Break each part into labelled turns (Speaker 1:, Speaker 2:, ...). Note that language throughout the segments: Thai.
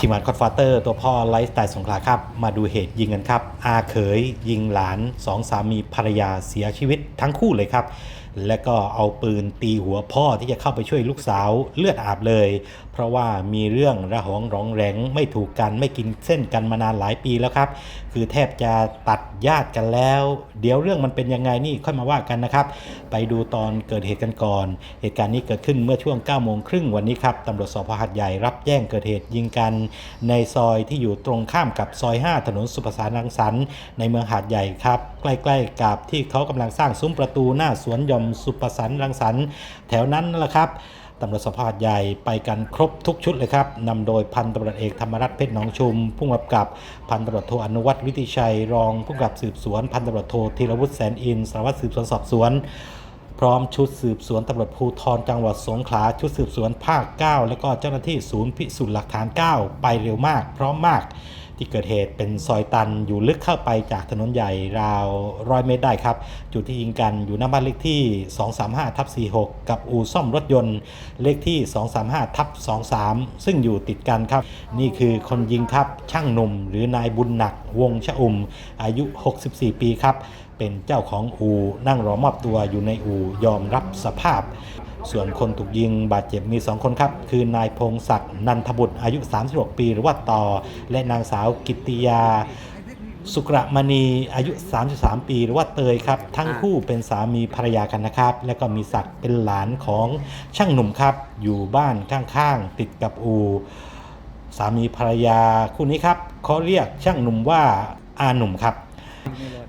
Speaker 1: ทีมงานคอดฟาเตอร์ตัวพ่อไลฟ์สไตล์สงขลาครับ มาดูเหตุยิงกันครับ อาเขยยิงหลานสองสามีภรรยาเสียชีวิตทั้งคู่เลยครับ และก็เอาปืนตีหัวพ่อที่จะเข้าไปช่วยลูกสาวเลือดอาบเลย เพราะว่ามีเรื่องระหองร้องแรงไม่ถูกกันไม่กินเส้นกันมานานหลายปีแล้วครับ คือแทบจะตัดญาติกันแล้ว เดี๋ยวเรื่องมันเป็นยังไงนี่ค่อยมาว่ากันนะครับ ไปดูตอนเกิดเหตุกันก่อน เหตุการณ์นี้เกิดขึ้นเมื่อช่วง9โมงครึ่งวันนี้ครับตำรวจสพหัดใหญ่รับแจ้งเกิดเหตุยิงกันในซอยที่อยู่ตรงข้ามกับซอย 5 ถนนสุประสานรังสรรค์ในเมืองหาดใหญ่ครับใกล้ ๆ กับที่เขากำลังสร้างซุ้มประตูหน้าสวนยอมสุประสานรังสรรค์แถวนั้นนั่นแหละครับตำรวจสภาดใหญ่ไปกันครบทุกชุดเลยครับนำโดยพันตำรวจเอกธรรมรัตน์เพชรหนองชุมผู้กำกับพันตำรวจโทอนุวัฒน์วิติชัย รองผู้กำกับสืบสวน พันตำรวจโทธีรวุฒิแสนอินสารวัตรสืบสวนสอบสวน พร้อมชุดสืบสวนตำรวจภูธรจังหวัดสงขลาชุดสืบสวนภาค 9 แล้วก็เจ้าหน้าที่ศูนย์พิสูจน์หลักฐาน 9 ไปเร็วมาก พร้อมมาก ที่เกิดเหตุเป็นซอยตันอยู่ลึกเข้าไปจากถนนใหญ่ราวร้อยเมตรได้ครับ จุดที่ยิงกันอยู่หน้าบ้านเลขที่ 235ทับ46 กับอู่ซ่อมรถยนต์เลขที่ 235ทับ23 ซึ่งอยู่ติดกันครับ นี่คือคนยิงครับช่างหนุ่ม หรือนายบุญหนักวงชะอุ่ม อายุ 64 ปีครับ เป็นเจ้าของอู่นั่งรอมอบตัวอยู่ในอู่ยอมรับสภาพ ส่วนคนถูกยิงบาดเจ็บมี 2 คนครับ คือนายพงศักดิ์นันทบุตรอายุ 36 ปี หรือว่าต่อ และนางสาวกิติยาสุกระมณีอายุ 33 ปี หรือว่าเตยครับ ทั้งคู่เป็นสามีภรรยากันนะครับ และก็มีศักดิ์เป็นหลานของช่างหนุ่มครับ อยู่บ้านข้างๆ ติดกับอูสามีภรรยาคู่นี้ครับเขาเรียกช่างหนุ่มว่าอาหนุ่มครับ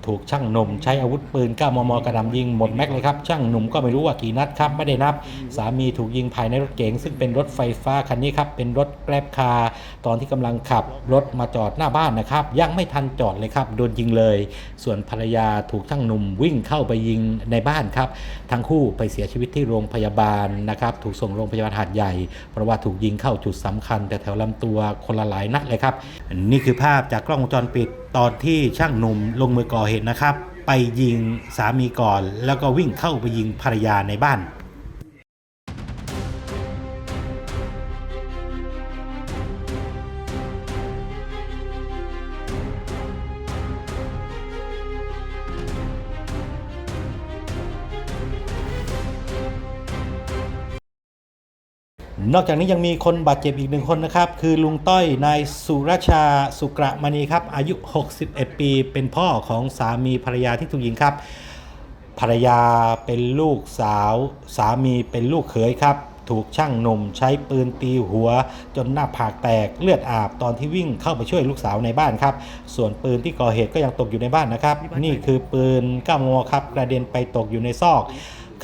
Speaker 1: ถูกช่างหนุ่มใช้อาวุธปืน 9 มม กระหน่ำยิงหมดแม็กเลยครับ ช่างหนุ่มก็ไม่รู้ว่ากี่นัดครับ ไม่ได้นับ สามีถูกยิงภายในรถเก๋งซึ่งเป็นรถไฟฟ้าคันนี้ครับ เป็นรถแกร็บคาร์ตอนที่กำลังขับรถมาจอดหน้าบ้านนะครับ ยังไม่ทันจอดเลยครับ โดนยิงเลย ส่วนภรรยาถูกช่างหนุ่มวิ่งเข้าไปยิงในบ้านครับ ทั้งคู่ไปเสียชีวิตที่โรงพยาบาลนะครับ ถูกส่งโรงพยาบาลหาดใหญ่ เพราะว่าถูกยิงเข้าจุดสำคัญ แต่แถวลำตัวคนละหลายนัดเลยครับ นี่คือภาพจากกล้องวงจรปิดตอนที่ช่างหนุ่มลงมือก่อเหตุนะครับ ไปยิงสามีก่อน แล้วก็วิ่งเข้าไปยิงภรรยาในบ้าน นอกจากนี้ยังมีคนบาดเจ็บอีกหนึ่งคนนะครับ คือลุงต้อยนายสุรชาสุกระมณีครับ อายุ 61 ปี เป็นพ่อของสามีภรรยาที่ถูกยิงครับ ภรรยาเป็นลูกสาว สามีเป็นลูกเขยครับ ถูกช่างหนุ่มใช้ปืนตีหัว จนหน้าผากแตกเลือดอาบตอนที่วิ่งเข้าไปช่วยลูกสาวในบ้านครับ ส่วนปืนที่ก่อเหตุก็ยังตกอยู่ในบ้านนะครับ นี่คือปืนก้ามมครับ กระเด็นไปตกอยู่ในซอก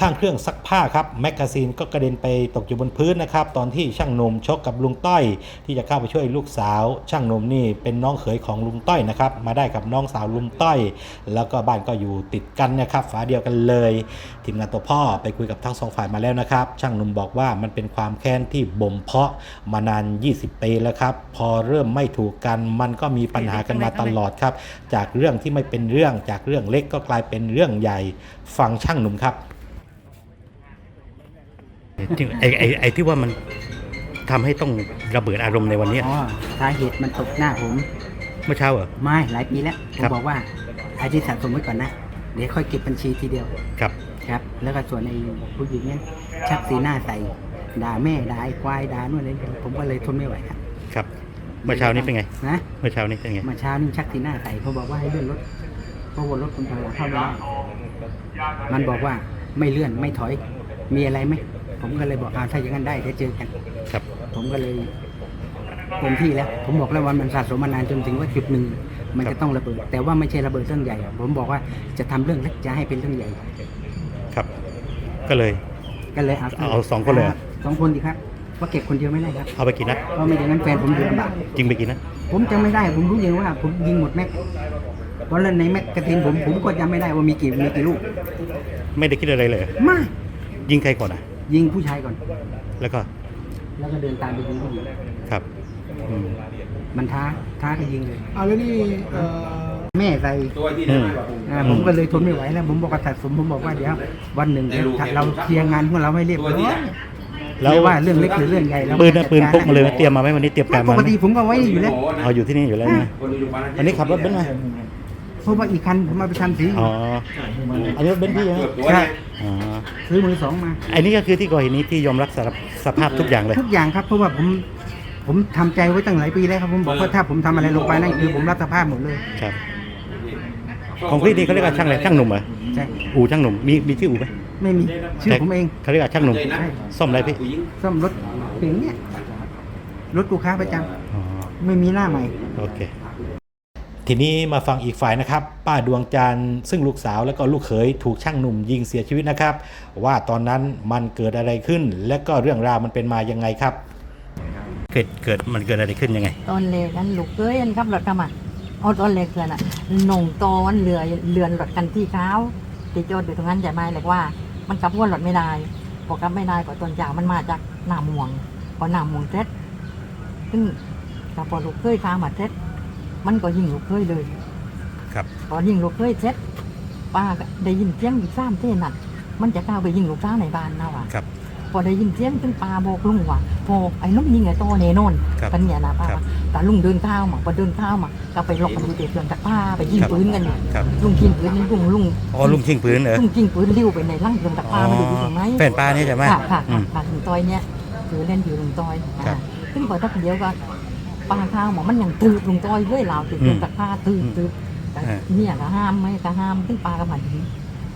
Speaker 1: ข้างเครื่องซักผ้าครับแมกกาซีนก็กระเด็นไปตกอยู่บนพื้นนะครับตอนที่ช่างหนุ่มชกกับลุงต้อย ที่จะเข้าไปช่วยลูกสาว ช่างหนุ่มนี่เป็นน้องเขยของลุงต้อยนะครับมาได้กับน้องสาวลุงต้อย แล้วก็บ้านก็อยู่ติดกันนะครับฝาเดียวกันเลย ทีมงานตัวพ่อไปคุยกับทั้งสองฝ่ายมาแล้วนะครับช่างหนุ่มบอกว่ามันเป็นความแค้นที่บ่มเพาะมานาน 20 ปีแล้วครับพอเริ่มไม่ถูกกันมันก็มีปัญหากันมาตลอดครับจากเรื่องที่ไม่เป็นเรื่องจากเรื่องเล็กก็กลายเป็นเรื่องใหญ่ฟังช่างหนุ่มครับ
Speaker 2: ที่ไอ้ไอ้ไอ้ที่ว่ามันทำให้ต้องระเบิดอารมณ์ในวันเนี้ย
Speaker 3: อ๋อสาเหตุมันตกหน้าผม
Speaker 2: เมื่อเช้าเหรอ
Speaker 3: ไม่หลายปีแล้วผ
Speaker 2: ครั
Speaker 3: ม
Speaker 2: บ
Speaker 3: บอกว่าไอ้ที่สะสมไว้ก่อนนะ เดี๋ยวค่อยเก็บบัญชีทีเดียว
Speaker 2: ครับ
Speaker 3: ครับ แล้วก็ส่วนไอ้ผู้หญิงนั้นชักสีหน้าใส่ด่าแม่ด่าไอ้ควายด่านู่นนี่ผมก็เลยทนไม่ไหวครับ
Speaker 2: ครับเมื่อเช้านี้เป็นไง
Speaker 3: นะ
Speaker 2: เมื่อเช้านี้เป็นไง
Speaker 3: เมาเช้านี่ชักสีหน้าใส่เขาบอกว่าให้เลื่อนรถเพราะว่ารถคุณตำรวจเข้าไม่ได้มันบอกว่าไม่เลื่อนไม่ถอย มีอะไรไหม ผมก็เลยบอกอ่าถ้าอย่างนั้นได้เดี๋ยวเจอกัน
Speaker 2: ครับ
Speaker 3: ผมก็เลยเต็มที่แล้ว ผมบอกแล้วว่ามันสะสมมานานจนถึงว่าจุดหนึ่งมัน
Speaker 2: ครับ
Speaker 3: จะต้องระเบิด แต่ว่าไม่ใช่ระเบิดเรื่องใหญ่อะผมบอกว่าจะทำเรื่องเล็กจะให้เป็นเรื่องใหญ่
Speaker 2: ครับ ก็เลย
Speaker 3: ก็เลยเอา
Speaker 2: เอาสองคนเลยเหรอ
Speaker 3: สองคนดีครับว่าเก็บคนเดียวไม่ได้ครับ
Speaker 2: เอาไปกี่นัด
Speaker 3: เพราะไม่อย่างนั้นแฟนผมอยู่ลำบาก
Speaker 2: ยิงไปกี่นัด
Speaker 3: ผมจำไม่ได้ ผมรู้อย่างว่าผมยิงหมดแม็กเพราะแล้วในแม็กกระทินผมผมก็จำไม่ได้ว่ามีกี่มีกี่ลูก
Speaker 2: ไม่ได้คิดอะไรเลยเหรอ
Speaker 3: ไม่
Speaker 2: ยิงใครก่อนอะ
Speaker 3: ยิงผู้ชายก่อน
Speaker 2: แล้วก็
Speaker 3: แล้วก็เดินตามไปยิงผู้หญิง
Speaker 2: ครับอืม
Speaker 3: มันท้าท้าก็ยิงเลย
Speaker 4: เอาแล้วนี่เอ่อ
Speaker 3: แม่ใส่
Speaker 2: อืม
Speaker 3: อ่าผมก็เลยทนไม่ไหวแล้ว ผมบอกกับสะสมผมบอกว่าเดี๋ยววันหนึ่งเดี๋ยวถ้าเราเคลียร์งานของเราให้เรียบร้อย
Speaker 5: แล้ว
Speaker 3: ไม่ว่าเรื่องเล็กหรือเรื่องใหญ่เรา
Speaker 1: ปืนนะ
Speaker 3: จัด
Speaker 1: ปืน
Speaker 3: การ
Speaker 1: พกมาเลยไหมเตรียมมาไหมวันนี้เตรียมการ
Speaker 3: ป
Speaker 1: มากไหม
Speaker 3: ติผมก็ไว้อยู่แล้ว
Speaker 1: เอาอยู่ที่นี่อยู่แล้วนะวันนี้ขับรถเบนซ์มา
Speaker 3: เพราะว่าอีกคันผมมาไปทำสี
Speaker 1: อ๋ออันนี้รถเบนซ์พี่ใช่ไหม
Speaker 3: ใช่
Speaker 1: อ๋อ
Speaker 3: ซื้อมือสองมา
Speaker 1: อันนี้ก็คือที่ก่อเหตุนี้ที่ยอมรับสารภาพสภาพทุกอย่างเลย
Speaker 3: ทุกอย่างครับเพราะว่าผมผมทำใจไว้ตั้งหลายปีแล้วครับผมบอกว่าถ้าผมทำอะไรลงไปนั่นคือผมรับสภาพหมดเลย
Speaker 1: ครับ ของพี่นี่เขาเรียกว่าช่างอะไรช่างหนุ่มเหรอ
Speaker 3: ใช่
Speaker 1: อู่ช่างหนุ่มมีมีชื่ออู่ไหม
Speaker 3: ไม่มีชื่อผมเอง
Speaker 1: เขาเรียกว่าช่างหนุ่ม
Speaker 3: ใช่
Speaker 1: ซ่อมอะไรพี่
Speaker 3: ซ่อมรถเก๋งเนี่ยรถลูกค้าประจำ
Speaker 1: อ๋อ
Speaker 3: ไม่มีหน้าใหม่
Speaker 1: โอเค
Speaker 5: ทีนี้มาฟังอีกฝ่ายนะครับ ป้าดวงจันทร์ซึ่งลูกสาวและก็ลูกเขยถูกช่างหนุ่มยิงเสียชีวิตนะครับ ว่าตอนนั้นมันเกิดอะไรขึ้น และก็เรื่องราวมันเป็นมายังไงครับ
Speaker 1: เกิดเกิดมันเกิดอะไรขึ้นยังไง
Speaker 4: ตอนเล็กนั้นลูกเอ้ยอันขับรถกำมาเอาตอนเล็กเลยน่ะหนงตอนเรือเรือนรถกันที่เขาติดจอดอยู่ตรงนั้นใช่ไหมเล็กว่า มันกลับวนรถไม่ได้พอกลับไม่ได้ก็ตอนเช้ามันมาจากหนาหมวงพอหนาหมวงเสร็จซึ่งแต่พอลูกเคยข้ามมาเสร็จ มันก็ยิงลูกเคยเลย
Speaker 1: ครับ
Speaker 4: พอยิงลูกเคยเสร็จป้าก็ได้ยินเสียงอีกสามเท่นัดมันจะก้าวไปยิงลูกสาวในบ้านนะว่ะ
Speaker 1: ครับ
Speaker 4: พอได้ยินเสียงถึงปาบอกลุงว่าพอไอ้นุ่มยิงไอ้โตเนนอน
Speaker 1: ครับ
Speaker 4: กันเนี่ยนะป้า
Speaker 1: ครับ
Speaker 4: แต่ลุงเดินข้าวมาพอเดินข้าวมาก็ไปหลบกันอยู่เด็กเดินจากป้าไปยิง
Speaker 1: ครับ
Speaker 4: ปืนกันอยู่
Speaker 1: ครับ
Speaker 4: ลุงยิงปืนนี่ลุงลุง
Speaker 1: อ๋อลุงทิ้งปืนเหรอ
Speaker 4: ลุงยิงปืนลิ้วไปในร่างเดินจากป้ามาดูอยู่ตรงไหน
Speaker 1: แฟนป้านี่ใช่ไหม
Speaker 4: ค่ะค่ะ
Speaker 1: อื
Speaker 4: ค่ะ
Speaker 1: ม
Speaker 4: ค่ะลุงต้อยเนี่ยคือเล่นอยู่ลุงต้อย
Speaker 1: ครับ
Speaker 4: อ่าซึ่งพอทักเดียวก็ ป้าข้าวหมอมันยังตืบลุงต้อยเว้ยเราตืบ
Speaker 1: อืม
Speaker 4: เดินจากป้าตืบ
Speaker 1: อืม
Speaker 4: ตืบแต่
Speaker 1: อ่า
Speaker 4: เนี่ยก็ห้ามไหมก็ห้ามซึ่งป้าก็มาถึง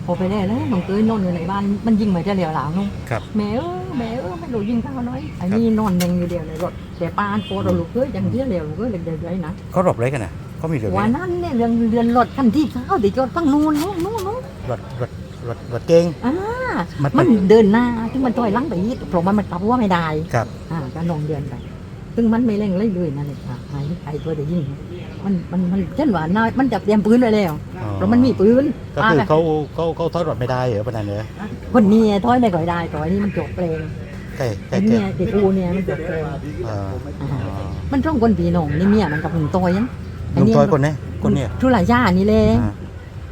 Speaker 4: พอไปได้แล้วลุงต้อยนอนอยู่ในบ้านมันยิงมาจะเหลียวหลังนุ่ง
Speaker 1: ครับ
Speaker 4: แม่เออแม่เออไม่รู้ยิงข้าวน้อยไอ้นี่นอนยังอยู่เดียวในรถแต่ปานโคเราลูกเอ้ยยังเดียวเดียวลูกเอ้ยเด็กๆเลยนะ
Speaker 1: เขาหลบอะไรกันนะเขามีเรื่อง
Speaker 4: วัน
Speaker 1: อะไร
Speaker 4: นั้นเนี่ยเรือนเรือนรถคันที่เขาติดจอดตั้งนู่นนู่นนู่นนู่น
Speaker 1: รถรถรถรถเก่ง
Speaker 4: อ่า
Speaker 1: มัน
Speaker 4: มันเดินหน้าที่มันถอยหลังไปอีกเพราะมันมันกลับว่าไม่ได้
Speaker 1: ครับ
Speaker 4: อ่าก็นองเดือนไป ซึ่งมันไม่เร่งเลยเลยนั่นเลยค่ะไอ้ไอ้ตัวเด็กยิงมันมันมันเช่นว่าน่ามันจับเตรียมปืนไว้แล้ว
Speaker 1: อ๋อ
Speaker 4: เพราะมันมีปืน
Speaker 1: ก็คือเขาเขาเขาทอดรถไม่ได้เหรอประเด็นเนอะ
Speaker 4: คนนี้ถอยไม่ก่อยได้ต่อันนี้มันจบเพลง
Speaker 1: ใกล้ใกล้
Speaker 4: ไอ้
Speaker 1: ใกล้
Speaker 4: เนี่ยติดอูเนี่ยมันจบเพลง
Speaker 1: อ่าอ๋อ
Speaker 4: มันต้องคนปีหนองนี่เมียมันกับหนุ่มตอยยัง
Speaker 1: ลุงต้อยคนนี้คนเนี้
Speaker 4: ทุลายานี่เลย
Speaker 1: อ่า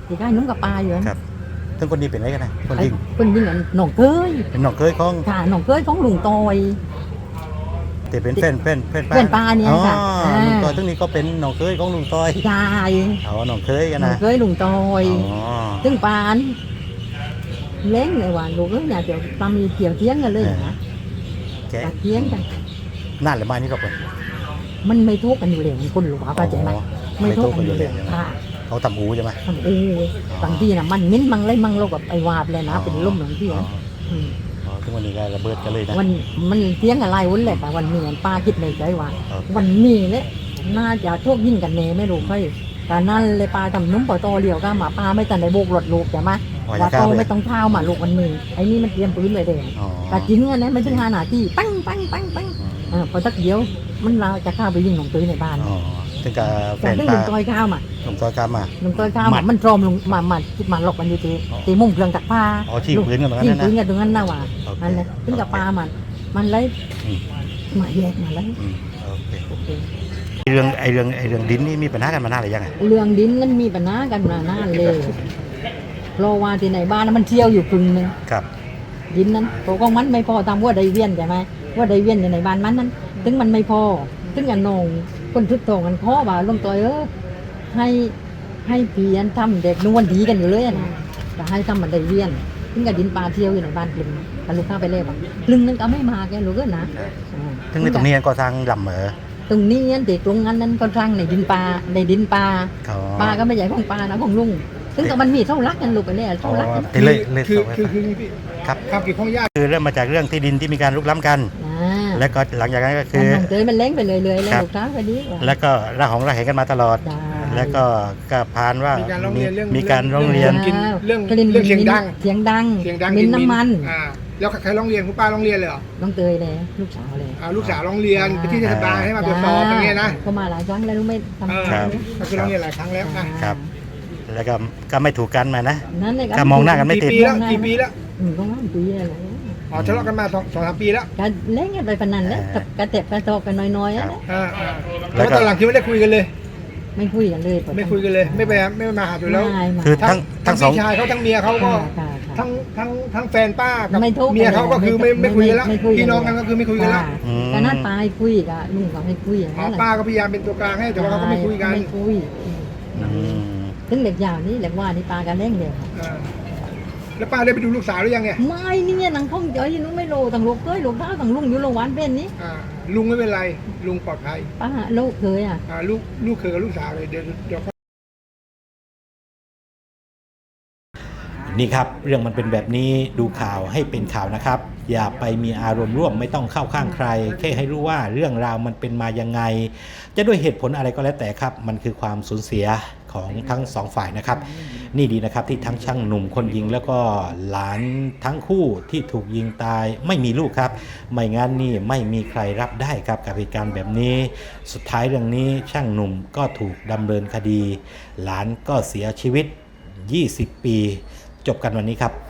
Speaker 4: ที่ได้นุ่งกับปลาอยู่นั่น
Speaker 1: ครับ ทั้งคนนี้เป็นอะไรกันนะคน
Speaker 4: ไอ้
Speaker 1: ยิง
Speaker 4: คนยิงอันหนองเกย
Speaker 1: เป็นน้องเคยของ
Speaker 4: ค่ะหนองเกยของลุงตอย
Speaker 1: แต่เป็นแฟนแฟนแฟน
Speaker 4: เพื่อนป้าเนี่ยค่ะ
Speaker 1: อ๋อ
Speaker 4: อ่า
Speaker 1: ลุงต้อยทั้งนี้ก็เป็นน้องเคยของลุงต้อย
Speaker 4: ยาย
Speaker 1: อ๋อน้องเคยกัน
Speaker 4: หนอง
Speaker 1: นะ
Speaker 4: เกยลุงตอย
Speaker 1: อ๋อ
Speaker 4: ซึ่งปานเล้งเลยว่าลูกเอ้ยเนี่ยเดี๋ยวตามีเกี่ยวเทียงกันเลยนะ
Speaker 1: แก
Speaker 4: ตัดเทียงกัน
Speaker 1: นั่นหรือไม่นี่หรอกเลย
Speaker 4: มันไม่ทุกกันอยู่เลยคนหลวงเข้าใจไหม
Speaker 1: อ๋อ
Speaker 4: ไม่ทุกกันอยู่เลย
Speaker 1: ไม่ทุกกันอยู่เลย
Speaker 4: ค่ะ
Speaker 1: เขาทำอูใช่ไหม
Speaker 4: ทำอูบางทีน่ะมันมิ้นมังเลยมังโลกกับไอ้วาบเลยนะเป็นล่มหลังที่
Speaker 1: อ๋อ
Speaker 4: นะ ม
Speaker 1: อ๋อทุกวันนี้ก็ระเบิดกันเลยนะ
Speaker 4: วันมันเทียงอะไรวันแหละแต่วันนี้ป้าคิดในใจว่า
Speaker 1: ครับ
Speaker 4: วันนี้เนี่ยน่าจะโชคยิ่งกันเนไม่รู้ใครแต่นั่นเลยปลาทำนุ่มปล่อยโตเดียวก็หมาปลาไม่ตันได้โบกหลดลูกใช่ไหม
Speaker 1: อ๋ออย่า
Speaker 4: ว่า
Speaker 1: ก้า
Speaker 4: โต
Speaker 1: วเลย
Speaker 4: ไม่ต้องเท้ามาลูกวันนี้ไอ้นี่มันเตรียมปืนเลยเด็ก
Speaker 1: อ๋อ
Speaker 4: แต่จริงอันนั้นไม่ถึงห้านาทีปังปังปังปังเออพอสักเดียวมันเราจะเข้าไปยิงหลงตื้อในบ้าน
Speaker 1: อ๋อ ถึงกับแฟ
Speaker 4: แต่
Speaker 1: น
Speaker 4: ได้
Speaker 1: ป
Speaker 4: ล
Speaker 1: ลาง
Speaker 4: ต้อยข้าวมา
Speaker 1: ลุงต้อยกลับมา
Speaker 4: ลงต้อยข้าว
Speaker 1: หมั
Speaker 4: มา
Speaker 1: ด
Speaker 4: มันโจมลงมามาคิดมาหลบกันอยู่ที่
Speaker 1: อ๋อ
Speaker 4: ที่มุมเครื่องตักผ้า
Speaker 1: อ๋อชี้ปืนกันตรงนั้น
Speaker 4: ยิง
Speaker 1: นะ
Speaker 4: ปืนกันตรงนั้นนะว่า
Speaker 1: โอเค
Speaker 4: นั่นแหละถึงกับปลามัน มันเลย
Speaker 1: อืม
Speaker 4: มาแยกมาแล้ว
Speaker 1: อืมโอเค
Speaker 4: โอเค
Speaker 1: ไอ้เรื่องไอ้เรื่องไอ้เรื่องดินนี่มีปัญหากันมานานหรือยังไง
Speaker 4: เรื่องดินนั้นมีปัญหากันมานานเลยเพราะว่าที่ในบ้านนั้นมันเที่ยวอยู่ครึ่งหนึง
Speaker 1: ครับ
Speaker 4: ดินนั้นตัวของมันไม่พอตามว่าไดเวียนใช่ไหมว่าไดเวียนอยู่ในบ้านมันนั้น ถึงมันไม่พอถึงอันนอง คนทึกทองกันขอว่าลงตัวเออให้ให้เพียนทำเด็กนวลดีกันอยู่เลยอะนะแต่ให้ทำมันไดเวียนถึงกับดินปลาเที่ยวอยู่ในบ้านกลึงกันลูกค้าไปเล่บกลึงนึงก็ไม่มาแกลูกก็นะอ่า
Speaker 1: ถึงในตรงนี้ก็สร้างลำเหรอ
Speaker 4: ตรงนี้อันเด็กตรงนั้นนั้นก็สร้างในดินปลาในดินปลา
Speaker 1: เขา
Speaker 4: ปลาก็ไม่ใหญ่ของปลานะของลุงถึงกับมันมีเท่ารักกันลูกไปเลย
Speaker 1: อ๋
Speaker 4: เท่า
Speaker 1: อ
Speaker 4: รักกัน
Speaker 1: ที่เลยเลย
Speaker 6: คือ
Speaker 1: ส่งให้
Speaker 6: คือ
Speaker 1: ฟัง
Speaker 6: คือนี่พี่
Speaker 1: ครับ
Speaker 6: ครับกี่ข้องยาก
Speaker 1: คือเริ่มมาจากเรื่องที่ดินที่มีการลุกล้ำกัน
Speaker 4: อ่า
Speaker 1: และก็หลังจากนั้นก็
Speaker 4: คื
Speaker 1: คืออ
Speaker 4: เจยมันเล้งไปเลยเลยเลย
Speaker 1: ครับ
Speaker 4: ลูกค้าไปดีกว่า
Speaker 1: แล้วก็ระหองระแหงกันมาตลอด
Speaker 4: จ้า
Speaker 1: แล้วก็ก็พานว่า
Speaker 6: มีการร้องเรียนเรื่อง
Speaker 1: มีการร้องเรียน
Speaker 6: กินเรื่อง
Speaker 4: กลิ่น
Speaker 6: เรื่องเสียงดัง
Speaker 4: เสียงดัง
Speaker 6: เสียงดัง
Speaker 4: มิน
Speaker 6: กิ
Speaker 4: น้ำมัน
Speaker 6: อ่าแล้วใครร้องเรียนคุณป้าร้องเรียนเลยเหรอ
Speaker 4: น้องเตยเลยลูกสาวเลย
Speaker 6: อ่าลูกสาวร้องเรียนไปที่เทศบาลให้มาตรวจสอบอย่างเงี้ยนะ
Speaker 4: เขามาหลายครั้งแล้วรู้ไหม่ทำ
Speaker 6: เออ
Speaker 1: ครับ
Speaker 6: ก็คือร้องเรียนหลายครั้งแล้วนะ
Speaker 1: ครับ แล้วก็ก็ไม่ถูกกันมานะ
Speaker 4: นั่นเลย
Speaker 1: ก็มองหน้ากันไม่
Speaker 6: กี่
Speaker 1: ติด
Speaker 6: ปีแล้วกี่ปีแล้ว
Speaker 4: อืมก็ว่าปีอะไร
Speaker 6: อ๋อทะเลาะกันมาสองสองสามปีแล้ว
Speaker 4: การเล่นกันไปพนันแล้วกับกระเต็บกระโตกกันน้อยๆอะนะ
Speaker 6: อ่าอ่า
Speaker 1: แล้
Speaker 6: แล้วว
Speaker 1: ก็
Speaker 6: ตอนหลังคือไม่ได้คุยกันเลย
Speaker 4: ไม่คุยกันเลย
Speaker 6: ไม่คุยกันเลย ไม่ไปไม่มาหาอยู่แล้ว
Speaker 4: ไม่มา
Speaker 1: คือ ทั้งทั้งสอง
Speaker 6: พี่ชายเขาทั้งเมียเขาก็
Speaker 4: ค่ะค่ะ
Speaker 6: ทั้งทั้งทั้งแฟนป้ากับ
Speaker 4: ไม่ทุกข์
Speaker 6: เมียเขาก็คือไม่
Speaker 4: ไม่
Speaker 6: ไม่คุยกันแล้ว
Speaker 4: ไม่คุยกัน
Speaker 6: พี่น้องกันก็คือไม่คุยกันแล้ว
Speaker 4: ค่ะ
Speaker 2: อืม
Speaker 4: ก็น่าตายคุยกับลุงก็ให้คุยอย่าง
Speaker 6: อ๋อ
Speaker 4: นั้นแหละ
Speaker 6: ป้าก็พยายามเป็นตัวกลางให้แต่ว่าเขาก็ไม่คุยกัน
Speaker 4: ไม่คุย
Speaker 2: อืม
Speaker 4: ถึงเหล็กยาวนี่เหล็กว่านี่ปลากันเล่งเดียว
Speaker 6: อ่า แล้วป้าได้ไปดูลูกสาวหรือยังเนี่ย
Speaker 4: ไม่นี่เนี่ยนังท่องเจอยังไม่โลต่างลูกเคยลูกเท้าต่างลุงอยู่โรงพยาบาลเป็นนี้
Speaker 6: อ่าลุงไม่เป็นไร ลุงปลอดภัย
Speaker 4: ป้าลูกเคยอะ
Speaker 6: อ่าลูกลูกเคยกับลูกสาวเลยเดี๋ยวเดี๋ยว
Speaker 1: นี่ครับ เรื่องมันเป็นแบบนี้ดูข่าวให้เป็นข่าวนะครับ อย่าไปมีอารมณ์ร่วมไม่ต้องเข้าข้างใคร แค่ให้รู้ว่าเรื่องราวมันเป็นมายังไง จะด้วยเหตุผลอะไรก็แล้วแต่ครับ มันคือความสูญเสีย ของทั้งสองฝ่ายนะครับ นี่ดีนะครับที่ทั้งช่างหนุ่มคนยิงแล้วก็หลานทั้งคู่ที่ถูกยิงตายไม่มีลูกครับ ไม่งั้นนี่ไม่มีใครรับได้ครับกับเหตุการณ์แบบนี้ สุดท้ายเรื่องนี้ช่างหนุ่มก็ถูกดำเนินคดี หลานก็เสียชีวิต 20 ปี จบกันวันนี้ครับ